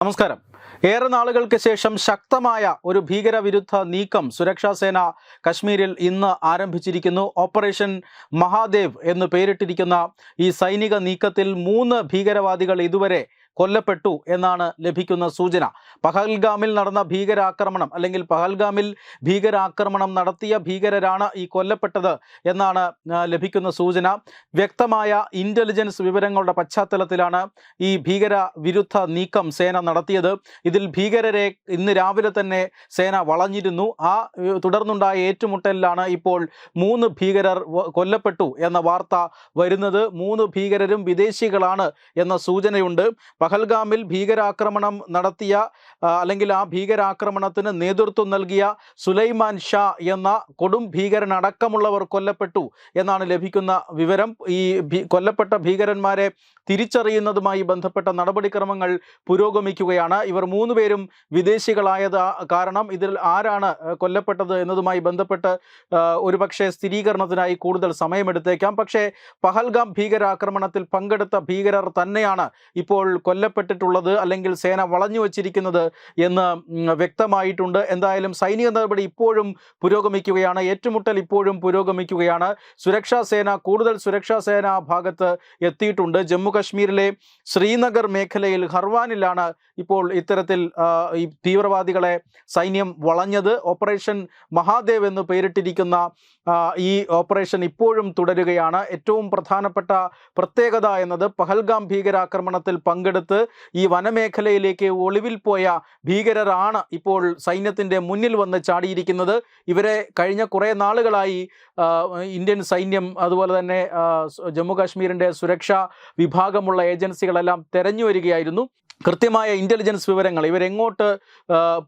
നമസ്കാരം. ഏറെ നാളുകൾക്ക് ശേഷം ശക്തമായ ഒരു ഭീകരവിരുദ്ധ നീക്കം സുരക്ഷാ സേന കശ്മീരിൽ ഇന്ന് ആരംഭിച്ചിരിക്കുന്നു. ഓപ്പറേഷൻ മഹാദേവ് എന്ന് പേരിട്ടിരിക്കുന്ന ഈ സൈനിക നീക്കത്തിൽ മൂന്ന് ഭീകരവാദികൾ ഇതുവരെ കൊല്ലപ്പെട്ടു എന്നാണ് ലഭിക്കുന്ന സൂചന. പഹൽഗാമിൽ നടന്ന ഭീകരാക്രമണം അല്ലെങ്കിൽ പഹൽഗാമിൽ ഭീകരാക്രമണം നടത്തിയ ഭീകരരാണ് ഈ കൊല്ലപ്പെട്ടത് എന്നാണ് ലഭിക്കുന്ന സൂചന. വ്യക്തമായ ഇന്റലിജൻസ് വിവരങ്ങളുടെ പശ്ചാത്തലത്തിലാണ് ഈ ഭീകര വിരുദ്ധ നീക്കം സേന നടത്തിയത്. ഇതിൽ ഭീകരരെ ഇന്ന് രാവിലെ തന്നെ സേന വളഞ്ഞിരുന്നു. ആ തുടർന്നുണ്ടായ ഏറ്റുമുട്ടലിലാണ് ഇപ്പോൾ മൂന്ന് ഭീകരർ കൊല്ലപ്പെട്ടു എന്ന വാർത്ത വരുന്നത്. മൂന്ന് ഭീകരരും വിദേശികളാണ് എന്ന സൂചനയുണ്ട്. പഹൽഗാമിൽ ഭീകരാക്രമണം നടത്തിയ അല്ലെങ്കിൽ ആ ഭീകരാക്രമണത്തിന് നേതൃത്വം നൽകിയ സുലൈമാൻ ഷാ എന്ന കൊടും ഭീകരനടക്കമുള്ളവർ കൊല്ലപ്പെട്ടു എന്നാണ് ലഭിക്കുന്ന വിവരം. ഈ കൊല്ലപ്പെട്ട ഭീകരന്മാരെ തിരിച്ചറിയുന്നതുമായി ബന്ധപ്പെട്ട നടപടിക്രമങ്ങൾ പുരോഗമിക്കുകയാണ്. ഇവർ മൂന്ന് പേരും വിദേശികളായത് കാരണം ഇതിൽ ആരാണ് കൊല്ലപ്പെട്ടത് എന്നതുമായി ബന്ധപ്പെട്ട് ഒരുപക്ഷെ സ്ഥിരീകരണത്തിനായി കൂടുതൽ സമയമെടുത്തേക്കാം. പക്ഷേ പഹൽഗാം ഭീകരാക്രമണത്തിൽ പങ്കെടുത്ത ഭീകരർ തന്നെയാണ് ഇപ്പോൾ കൊല്ലപ്പെട്ടിട്ടുള്ളത് അല്ലെങ്കിൽ സേന വളഞ്ഞു വച്ചിരിക്കുന്നത് എന്ന് വ്യക്തമായിട്ടുണ്ട്. എന്തായാലും സൈനിക നടപടി ഇപ്പോഴും പുരോഗമിക്കുകയാണ്. ഏറ്റുമുട്ടൽ ഇപ്പോഴും പുരോഗമിക്കുകയാണ്. സുരക്ഷാ സേന കൂടുതൽ സുരക്ഷാ സേന ഭാഗത്ത് എത്തിയിട്ടുണ്ട്. ജമ്മു കശ്മീരിലെ ശ്രീനഗർ മേഖലയിൽ ഹർവാനിലാണ് ഇപ്പോൾ ഇത്തരത്തിൽ ഈ തീവ്രവാദികളെ സൈന്യം വളഞ്ഞത്. ഓപ്പറേഷൻ മഹാദേവ് എന്ന് പേരിട്ടിരിക്കുന്ന ഈ ഓപ്പറേഷൻ ഇപ്പോഴും തുടരുകയാണ്. ഏറ്റവും പ്രധാനപ്പെട്ട പ്രത്യേകത എന്നത് പഹൽഗാം ഭീകരാക്രമണത്തിൽ പങ്കെടുത്ത് ഈ വനമേഖലയിലേക്ക് ഒളിവിൽ പോയ ഭീകരരാണ് ഇപ്പോൾ സൈന്യത്തിന്റെ മുന്നിൽ വന്ന് ചാടിയിരിക്കുന്നത്. ഇവരെ കഴിഞ്ഞ കുറേ നാളുകളായി ഇന്ത്യൻ സൈന്യം അതുപോലെ തന്നെ ജമ്മു കാശ്മീരിന്റെ സുരക്ഷാ വിഭാഗമുള്ള ഏജൻസികളെല്ലാം തെരഞ്ഞു വരികയായിരുന്നു. കൃത്യമായ ഇന്റലിജൻസ് വിവരങ്ങൾ ഇവരെങ്ങോട്ട്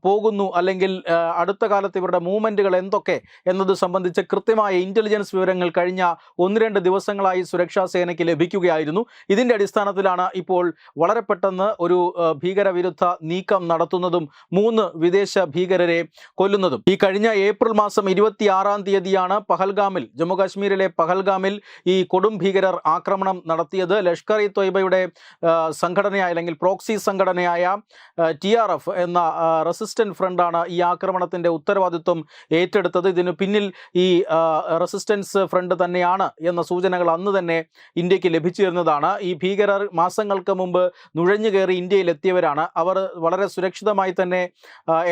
പോകുന്നു അല്ലെങ്കിൽ അടുത്ത കാലത്ത് ഇവരുടെ മൂവ്മെന്റുകൾ എന്തൊക്കെ എന്നത് സംബന്ധിച്ച് കൃത്യമായ ഇന്റലിജൻസ് വിവരങ്ങൾ കഴിഞ്ഞ ഒന്ന് രണ്ട് ദിവസങ്ങളായി സുരക്ഷാ സേനയ്ക്ക് ലഭിക്കുകയായിരുന്നു. ഇതിന്റെ അടിസ്ഥാനത്തിലാണ് ഇപ്പോൾ വളരെ പെട്ടെന്ന് ഒരു ഭീകരവിരുദ്ധ നീക്കം നടത്തുന്നതും മൂന്ന് വിദേശ ഭീകരരെ കൊല്ലുന്നതും. ഈ കഴിഞ്ഞ ഏപ്രിൽ മാസം ഇരുപത്തിയാറാം തീയതിയാണ് പഹൽഗാമിൽ ജമ്മുകാശ്മീരിലെ പഹൽഗാമിൽ ഈ കൊടും ഭീകരർ ആക്രമണം നടത്തിയത്. ലഷ്കർ ഇ തൊയ്ബയുടെ സംഘടനയായ അല്ലെങ്കിൽ പ്രോക്സി സംഘടനയായ ടി ആർ എഫ് എന്ന റെസിസ്റ്റന്റ് ഫ്രണ്ടാണ് ഈ ആക്രമണത്തിന്റെ ഉത്തരവാദിത്വം ഏറ്റെടുത്തത്. ഇതിന് പിന്നിൽ ഈ റെസിസ്റ്റൻസ് ഫ്രണ്ട് തന്നെയാണ് എന്ന സൂചനകൾ അന്ന് തന്നെ ഇന്ത്യയ്ക്ക് ലഭിച്ചിരുന്നതാണ്. ഈ ഭീകരർ മാസങ്ങൾക്ക് മുമ്പ് നുഴഞ്ഞു കയറി ഇന്ത്യയിലെത്തിയവരാണ്. അവർ വളരെ സുരക്ഷിതമായി തന്നെ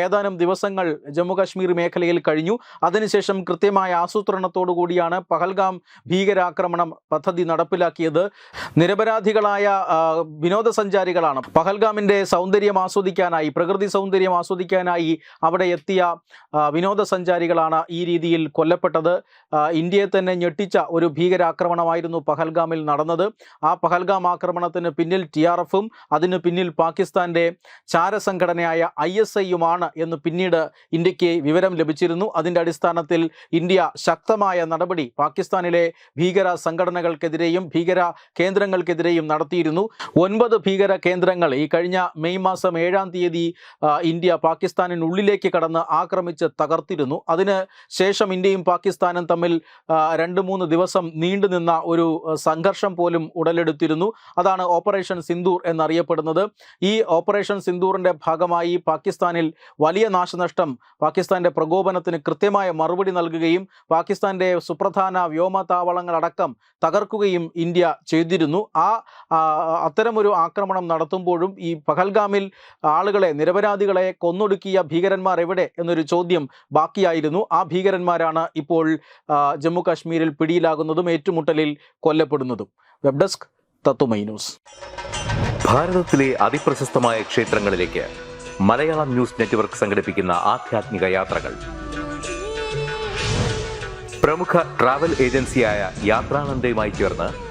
ഏതാനും ദിവസങ്ങൾ ജമ്മുകാശ്മീർ മേഖലയിൽ കഴിഞ്ഞു. അതിനുശേഷം കൃത്യമായ ആസൂത്രണത്തോടു കൂടിയാണ് പഹൽഗാം ഭീകരാക്രമണം പദ്ധതി നടപ്പിലാക്കിയത്. നിരപരാധികളായ വിനോദസഞ്ചാരികളാണ് വിനോദസഞ്ചാരികളാണ് പഹൽഗാമിന്റെ സൗന്ദര്യം ആസ്വദിക്കാനായി പ്രകൃതി സൗന്ദര്യം ആസ്വദിക്കാനായി അവിടെ എത്തിയ വിനോദസഞ്ചാരികളാണ് ഈ രീതിയിൽ കൊല്ലപ്പെട്ടത്. ഇന്ത്യയെ തന്നെ ഞെട്ടിച്ച ഒരു ഭീകരാക്രമണമായിരുന്നു പഹൽഗാമിൽ നടന്നത്. ആ പഹൽഗാം ആക്രമണത്തിന് പിന്നിൽ ടി ആർ എഫും അതിന് പിന്നിൽ പാകിസ്ഥാന്റെ ചാരസംഘടനയായ ഐ എസ് ഐയുമാണ് എന്ന് പിന്നീട് ഇന്ത്യയ്ക്ക് വിവരം ലഭിച്ചിരുന്നു. അതിന്റെ അടിസ്ഥാനത്തിൽ ഇന്ത്യ ശക്തമായ നടപടി പാകിസ്ഥാനിലെ ഭീകര സംഘടനകൾക്കെതിരെയും ഭീകര കേന്ദ്രങ്ങൾക്കെതിരെയും നടത്തിയിരുന്നു. ഒൻപത് ഭീകര കേന്ദ്രങ്ങൾ ഈ കഴിഞ്ഞ മെയ് മാസം ഏഴാം തീയതി ഇന്ത്യ പാകിസ്ഥാനിനുള്ളിലേക്ക് കടന്ന് ആക്രമിച്ച് തകർത്തിരുന്നു. അതിന് ശേഷം ഇന്ത്യയും പാകിസ്ഥാനും തമ്മിൽ രണ്ട് മൂന്ന് ദിവസം നീണ്ടുനിന്ന ഒരു സംഘർഷം പോലും ഉടലെടുത്തിരുന്നു. അതാണ് ഓപ്പറേഷൻ സിന്ദൂർ എന്നറിയപ്പെടുന്നത്. ഈ ഓപ്പറേഷൻ സിന്ദൂറിന്റെ ഭാഗമായി പാകിസ്ഥാനിൽ വലിയ നാശനഷ്ടം പാകിസ്ഥാന്റെ പ്രകോപനത്തിന് കൃത്യമായ മറുപടി നൽകുകയും പാകിസ്ഥാന്റെ സുപ്രധാന വ്യോമതാവളങ്ങളടക്കം തകർക്കുകയും ഇന്ത്യ ചെയ്തിരുന്നു. ആ, അത്തരമൊരു ആക്രമണം നടത്തുമ്പോഴും ഈ പഹൽഗാമിൽ ആളുകളെ നിരപരാധികളെ കൊന്നൊടുക്കിയ ഭീകരന്മാർ എവിടെ എന്നൊരു ചോദ്യം ബാക്കിയായിരുന്നു. ആ ഭീകരന്മാരാണ് ഇപ്പോൾ ജമ്മു കാശ്മീരിൽ പിടിയിലാകുന്നതും ഏറ്റുമുട്ടലിൽ കൊല്ലപ്പെടുന്നതും. വെബ് ഡെസ്ക് തത്തുമൈ ന്യൂസ് ഭാരതത്തിലെ അതിപ്രശസ്തമായ ക്ഷേത്രങ്ങളിലേക്ക് മലയാളം ന്യൂസ് നെറ്റ്വർക്ക് സംഘടിപ്പിക്കുന്ന ആധ്യാത്മിക യാത്രകൾ. പ്രമുഖ ട്രാവൽ ഏജൻസിയായ യാത്രാനന്ദയുമായി ചേർന്ന്